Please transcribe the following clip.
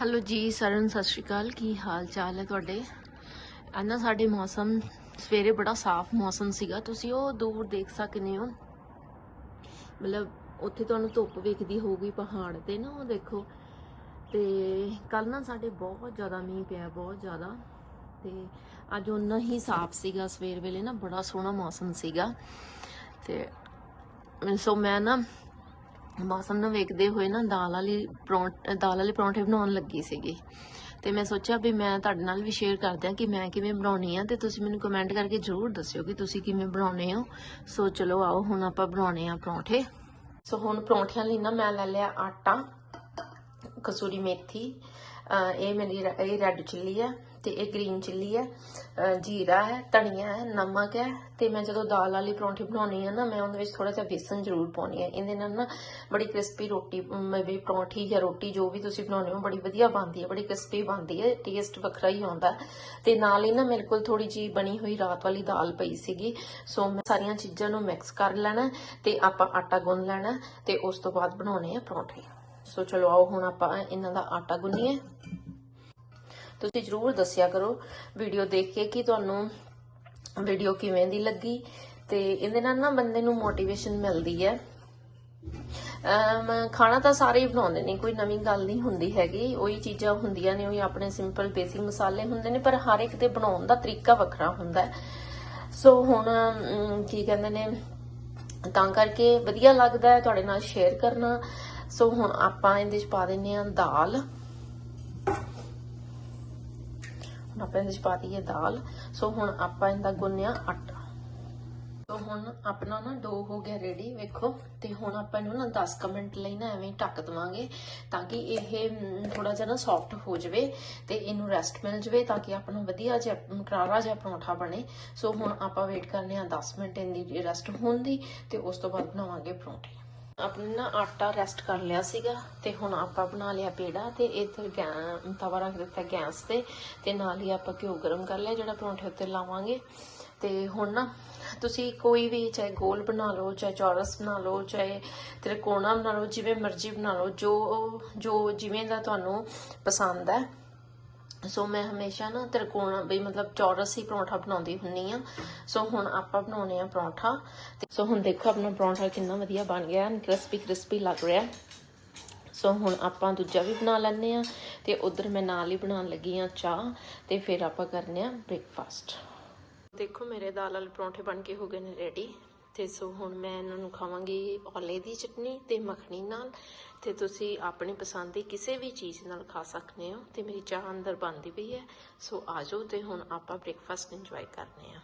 Hello ਜੀ, ਸਾਰਿਆਂ ਸਤਿ ਸ਼੍ਰੀ ਅਕਾਲ। ਕੀ ਹਾਲ ਚਾਲ ਹੈ ਤੁਹਾਡੇ? ਅੱਜ ਨਾ ਸਾਡੇ ਮੌਸਮ, ਸਵੇਰੇ ਬੜਾ ਸਾਫ਼ ਮੌਸਮ ਸੀਗਾ। ਤੁਸੀਂ ਉਹ ਦੂਰ ਦੇਖ ਸਕਦੇ ਹੋ। ਮਤਲਬ ਉੱਥੇ ਤੁਹਾਨੂੰ ਧੁੱਪ ਵੇਖਦੀ ਹੋਊਗੀ, ਪਹਾੜ ਤੇ ਨਾ, ਉਹ ਦੇਖੋ। ਤੇ ਕੱਲ ਨਾ ਸਾਡੇ ਬਹੁਤ ਜ਼ਿਆਦਾ ਮੀਂਹ ਪਿਆ, ਬਹੁਤ ਜ਼ਿਆਦਾ। ਤੇ ਅੱਜ ਉਹਨਾਂ ਹੀ ਸਾਫ਼ ਸੀਗਾ, ਸਵੇਰ ਵੇਲੇ ਨਾ ਬੜਾ ਸੋਹਣਾ ਮੌਸਮ ਸੀਗਾ। ਤੇ ਸੋ ਮੈਂ ਨਾ ਮੌਸਮ ਨੂੰ ਵੇਖਦੇ ਹੋਏ ਨਾ ਦਾਲ ਵਾਲੀ ਪਰੌਂਠ, ਦਾਲ ਵਾਲੇ ਪਰੌਂਠੇ ਬਣਾਉਣ ਲੱਗੀ ਸੀਗੀ। ਤੇ ਮੈਂ ਸੋਚਿਆ ਵੀ ਮੈਂ ਤੁਹਾਡੇ ਨਾਲ ਵੀ ਸ਼ੇਅਰ ਕਰਦਿਆਂ ਕਿ ਮੈਂ ਕਿਵੇਂ ਬਣਾਉਣੀ ਆ, ਤੇ ਤੁਸੀਂ ਮੈਨੂੰ ਕਮੈਂਟ ਕਰਕੇ ਜ਼ਰੂਰ ਦੱਸਿਓ ਕਿ ਤੁਸੀਂ ਕਿਵੇਂ ਬਣਾਉਣੇ ਹੋ। ਸੋ ਚਲੋ ਆਓ, ਹੁਣ ਆਪਾਂ ਬਣਾਉਣੇ ਆ ਪਰੌਂਠੇ। ਸੋ ਹੁਣ ਪਰੌਂਠਿਆਂ ਲਈ ਨਾ ਮੈਂ ਲੈ ਲਿਆ ਆਟਾ, ਕਸੂਰੀ ਮੇਥੀ ਇਹ ਮੇਰੀ ਰ- ਇਹ ਰੈੱਡ ਚਿੱਲੀ ਹੈ ਤੇ ਇਹ ਗ੍ਰੀਨ ਚਿੱਲੀ ਹੈ ਜੀਰਾ ਹੈ ਧਨੀਆ ਹੈ ਨਮਕ ਹੈ ਤੇ ਮੈਂ ਜਦੋਂ ਦਾਲ ਵਾਲੀ ਪਰੌਂਠੀ ਬਣਾਉਣੀ ਹੈ ਨਾ ਮੈਂ ਉਹਦੇ ਵਿੱਚ ਥੋੜਾ ਜਿਹਾ ਬੇਸਨ ਜ਼ਰੂਰ ਪਾਉਣੀ ਹੈ ਇਹਦੇ ਨਾਲ ਨਾ ਬੜੀ ਕ੍ਰਿਸਪੀ ਰੋਟੀ ਅਮ, ਪਰੌਂਠੀ ਜਾਂ ਰੋਟੀ ਜੋ ਵੀ ਤੁਸੀਂ ਬਣਾਉਣੇ ਹੋ ਬੜੀ ਵਧੀਆ ਬਣਦੀ ਹੈ ਬੜੀ ਕ੍ਰਿਸਪੀ ਬਣਦੀ ਹੈ ਟੇਸਟ ਵੱਖਰਾ ਹੀ ਆਉਂਦਾ। ਹੈ। ਤੇ ਨਾਲ ਹੀ ਨਾ ਮੇਰੇ ਕੋਲ ਥੋੜੀ ਜੀ ਬਣੀ ਹੋਈ ਰਾਤ ਵਾਲੀ ਦਾਲ ਪਈ ਸੀਗੀ ਸੋ ਮੈਂ ਸਾਰੀਆਂ ਚੀਜ਼ਾਂ ਨੂੰ ਮਿਕਸ ਕਰ ਲੈਣਾ ਤੇ ਆਪਾਂ ਆਟਾ ਗੁੰਨ ਲੈਣਾ ਤੇ ਉਸ ਤੋਂ ਬਾਅਦ ਬਣਾਉਣੇ ਆ ਪਰੌਂਠੇ। ਸੋ ਚਲੋ ਆਓ ਹੁਣ ਆਪਾਂ ਇਹਨਾਂ ਦਾ ਆਟਾ ਗੁੰਨੀਏ। ਤੁਸੀਂ ਜਰੂਰ ਦੱਸਿਆ ਕਰੋ ਵੀਡੀਓ ਦੇਖ ਕੇ ਕਿ ਤੁਹਾਨੂੰ ਵੀਡੀਓ ਕਿਵੇਂ ਦੀ ਲੱਗੀ ਤੇ ਇਹਦੇ ਨਾਲ ਨਾ ਬੰਦੇ ਨੂੰ ਮੋਟੀਵੇਸ਼ਨ ਮਿਲਦੀ ਹੈ। ਖਾਣਾ ਤਾਂ ਸਾਰੇ ਹੀ ਬਣਾਉਂਦੇ ਨੇ, ਕੋਈ ਨਵੀਂ ਗੱਲ ਨਹੀਂ ਹੁੰਦੀ ਹੈਗੀ। ਉਹੀ ਚੀਜ਼ਾਂ ਹੁੰਦੀਆਂ ਨੇ, ਉਹੀ ਆਪਣੇ ਸਿੰਪਲ ਬੇਸਿਕ ਮਸਾਲੇ ਹੁੰਦੇ ਨੇ, ਪਰ ਹਰ ਇੱਕ ਦੇ ਬਣਾਉਣ ਦਾ ਤਰੀਕਾ ਵੱਖਰਾ ਹੁੰਦਾ ਹੈ। ਸੋ ਹੁਣ ਕੀ ਕਹਿੰਦੇ ਨੇ, ਤਾਂ ਕਰਕੇ ਵਧੀਆ ਲੱਗਦਾ ਹੈ ਤੁਹਾਡੇ ਨਾਲ ਸ਼ੇਅਰ ਕਰਨਾ। ਸੋ ਹੁਣ ਆਪਾਂ ਇਹਦੇ ਚ ਪਾ ਦਿੰਨੇ ਆ ਦਾਲ। ਹੁਣ ਆਪਾਂ ਇਹਦੇ ਚ ਪਾ ਦਈਏ ਦਾਲ। ਸੋ ਹੁਣ ਆਪਾਂ ਇਹਦਾ ਗੁੰਨਿਆ ਆਟਾ। ਸੋ ਹੁਣ ਆਪਣਾ ਨਾ ਡੋ ਹੋ ਗਿਆ ਰੈਡੀ ਵੇਖੋ। ਤੇ ਹੁਣ ਆਪਾਂ ਇਹਨੂੰ ਨਾ 10 ਕੁ ਮਿੰਟ ਲਈ ਨਾ ਐਵੇਂ ਢੱਕ ਦਵਾਂਗੇ ਤਾਂ ਕਿ ਇਹ ਥੋੜਾ ਜਿਹਾ ਨਾ ਸੌਫਟ ਹੋ ਜਾਵੇ ਤੇ ਇਹਨੂੰ ਰੈਸਟ ਮਿਲ ਜਾਵੇ ਤਾਂ ਕਿ ਆਪਣਾ ਵਧੀਆ ਜਿਹਾ ਅਮ, ਕਰਾਰਾ ਜਿਹਾ ਪਰੌਂਠਾ ਬਣੇ। ਸੋ ਹੁਣ ਆਪਾਂ ਵੇਟ ਕਰਨੇ ਆ 10 ਮਿੰਟ ਇਹਦੀ ਰੈਸਟ ਹੋਣ ਦੀ ਤੇ ਉਸ ਤੋਂ ਬਾਅਦ ਬਣਾਵਾਂਗੇ ਪਰੌਂਠੇ। ਆਪਣੇ ਨਾ ਆਟਾ ਰੈਸਟ ਕਰ ਲਿਆ ਸੀਗਾ ਤੇ ਹੁਣ ਆਪਾਂ ਬਣਾ ਲਿਆ ਪੇੜਾ ਤੇ ਇੱਧਰ ਗੈਂ, ਤਵਾ ਰੱਖ ਦਿੱਤਾ ਗੈਸ ਤੇ ਤੇ ਨਾਲ ਹੀ ਆਪਾਂ ਘਿਓ ਗਰਮ ਕਰ ਲਿਆ ਜਿਹੜਾ ਪਰੌਂਠੇ ਉੱਤੇ ਲਾਵਾਂਗੇ। ਤੇ ਹੁਣ ਨਾ ਤੁਸੀਂ ਕੋਈ ਵੀ ਚਾਹੇ ਗੋਲ ਬਣਾ ਲਓ, ਚਾਹੇ ਚੌਰਸ ਬਣਾ ਲਓ, ਚਾਹੇ ਤ੍ਰਿਕੋਣਾ ਬਣਾ ਲਓ, ਜਿਵੇਂ ਮਰਜ਼ੀ ਬਣਾ ਲਓ, ਜੋ ਜੋ ਜਿਵੇਂ ਦਾ ਤੁਹਾਨੂੰ ਪਸੰਦ ਹੈ। ਸੋ ਮੈਂ ਹਮੇਸ਼ਾ ਨਾ ਤ੍ਰਿਕੋਣਾ ਵੀ ਮਤਲਬ ਚੌਰਸ ਹੀ ਪਰੌਂਠਾ ਬਣਾਉਂਦੀ ਹੁੰਨੀ ਆ ਸੋ ਹੁਣ ਆਪਾਂ ਬਣਾਉਣੇ ਆ ਪਰੌਂਠਾ। ਤੇ ਸੋ ਹੁਣ ਦੇਖੋ ਆਪਣਾ ਪਰੌਂਠਾ ਕਿੰਨਾ ਵਧੀਆ ਬਣ ਗਿਆ ਕ੍ਰਿਸਪੀ ਕ੍ਰਿਸਪੀ ਲੱਗ ਰਿਹਾ। ਸੋ ਹੁਣ ਆਪਾਂ ਦੂਜਾ ਵੀ ਬਣਾ ਲੈਣੇ ਆ ਤੇ ਉਧਰ ਮੈਂ ਨਾਲ ਹੀ ਬਣਾਉਣ ਲੱਗੀ ਆ ਚਾਹ ਤੇ ਫਿਰ ਆਪਾਂ ਕਰਨੇ ਆ ਬ੍ਰੇਕਫਾਸਟ ਦੇਖੋ ਮੇਰੇ ਦਾਲ ਵਾਲੇ ਪਰੌਂਠੇ ਬਣ ਕੇ ਹੋ ਗਏ ਨੇ ਰੈਡੀ ਤੇ ਸੋ ਹੁਣ ਮੈਂ ਇਹਨਾਂ ਨੂੰ ਖਾਵਾਂਗੀ ਔਲੇ ਦੀ ਚਟਨੀ ਤੇ ਮੱਖਣੀ ਨਾਲ ਤੇ ਤੁਸੀਂ ਆਪਣੀ ਪਸੰਦ ਦੀ ਕਿਸੇ ਵੀ ਚੀਜ਼ ਨਾਲ ਖਾ ਸਕਦੇ ਹੋ ਤੇ ਮੇਰੀ ਚਾਹ ਅੰਦਰ ਬਣਦੀ ਪਈ ਹੈ। ਸੋ ਆਜੋ ਤੇ ਹੁਣ ਆਪਾਂ ਬ੍ਰੇਕਫਾਸਟ ਇੰਜੋਏ ਕਰਨੇ ਆ।